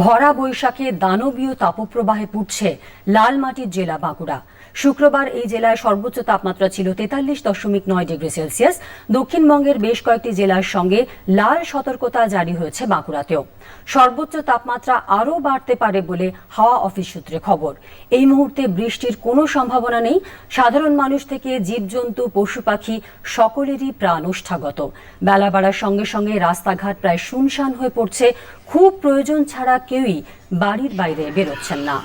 ভরা বৈশাখে দানবীয় তাপপ্রবাহে পুড়ছে লাল মাটির জেলা বাঁকুড়া। শুক্রবার এই জেলায় সর্বোচ্চ তাপমাত্রা ছিল তেতাল্লিশ দশমিক নয় ডিগ্রি সেলসিয়াস। দক্ষিণবঙ্গের বেশ কয়েকটি জেলার সঙ্গে লাল সতর্কতা জারি হয়েছে বাঁকুড়াতেও। সর্বোচ্চ তাপমাত্রা আরও বাড়তে পারে বলে হাওয়া অফিস সূত্রে খবর। এই মুহূর্তে বৃষ্টির কোনো সম্ভাবনা নেই। সাধারণ মানুষ থেকে জীবজন্তু, পশু পাখি সকলেরই প্রাণ ওষ্ঠাগত বেলা বাড়ার সঙ্গে সঙ্গে রাস্তাঘাট প্রায় শুনশান হয়ে পড়ছে। খুব প্রয়োজন ছাড়া কেউই বাড়ির বাইরে বেরোচ্ছেন না।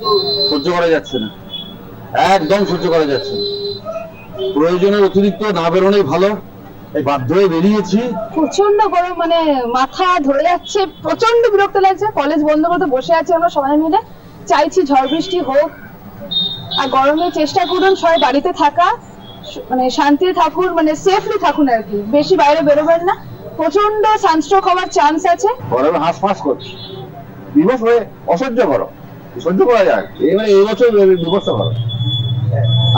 সহ্য করা যাচ্ছে না। একদম সহ্য করা যাচ্ছে না। প্রয়োজনের অতিরিক্ত না বেরোনোই ভালো। এই বাধ্য হয়ে বেরিয়েছি। প্রচণ্ড গরম মানে মাথা ধরে যাচ্ছে প্রচণ্ড বিরক্ত লাগছে। কলেজ বন্ধ করতে বসে আছি আমরা সবাই মিলে। চাইছি ঝড় বৃষ্টি হোক। আর গরমে চেষ্টা করুন সবাই বাড়িতে থাকা মানে শান্তিতে থাকুন মানে সেফলি থাকুন আর কি। বেশি বাইরে বেরোবেন না। প্রচণ্ড সানস্ট্রোক হওয়ার চান্স আছে। গরমে হাঁস ফাঁস করছি হয়ে অসহ্য করো সহ্য করা যায়। এবারে এই বছর বিবস্ত হবে।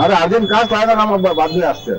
আর আর্জেন্ট কাজ তাহলে আমার বাদ দিয়ে আসছে।